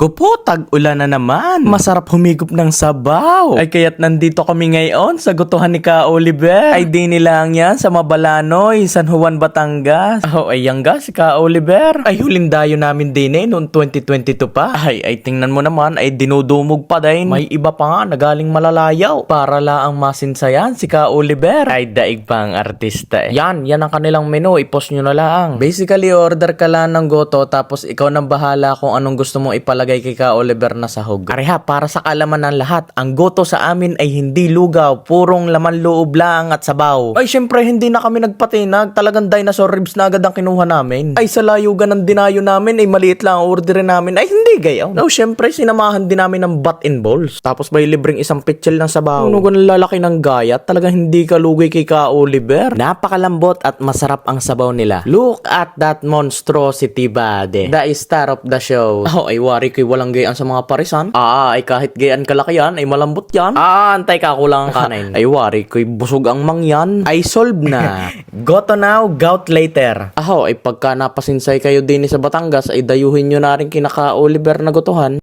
Kupo, tag-ulan na naman. Masarap humigop ng sabaw. Ay kaya't nandito kami ngayon sa gutuhan ni Ka Oliver. Ay di nilang yan sa Mabalanoy, San Juan, Batangas. Oh, ay yang ga si Ka Oliver. Ay hulindayo namin din eh noong 2022 pa. Ay, ay tingnan mo naman, ay dinudumog pa din. May iba pa nga na galing malalayaw. Para laang masinsayan si Ka Oliver. Ay daig pa ang artista eh. Yan, yan ang kanilang menu. I-post nyo na lang. Basically, order ka lang ng goto tapos ikaw nang bahala kung anong gusto mo ipalagay kay Ka Oliver na sahog. Areha, para sa kalaman ng lahat, ang goto sa amin ay hindi lugaw, purong laman loob lang at sabaw. Ay, syempre, hindi na kami nagpatinag. Talagang dinosaur ribs na agad ang kinuha namin. Ay, sa layugan ng dinayo namin, ay maliit lang ang orderin namin. Ay, hindi gayaw. No, syempre, sinamahan din namin ng bat and balls. Tapos may libreng isang pitchel ng sabaw. Ano kung lalaki ng gayat, talagang hindi ka lugi kay Ka Oliver. Napakalambot at masarap ang sabaw nila. Look at that monstrosity, bade. The star of the show. Oh, ay wari ko'y walang gayaan sa mga parisan. Ah, ay kahit gayaan kalaki yan, ay malambot yan. Ah, antay ka kulang ang kanin. ay wari ko'y busog ang mangyan. Ay solve na. Goto now, gout later. Aho, ay pagka napasinsay kayo din sa Batangas, ay dayuhin nyo na rin kinaka Oliver na gotohan.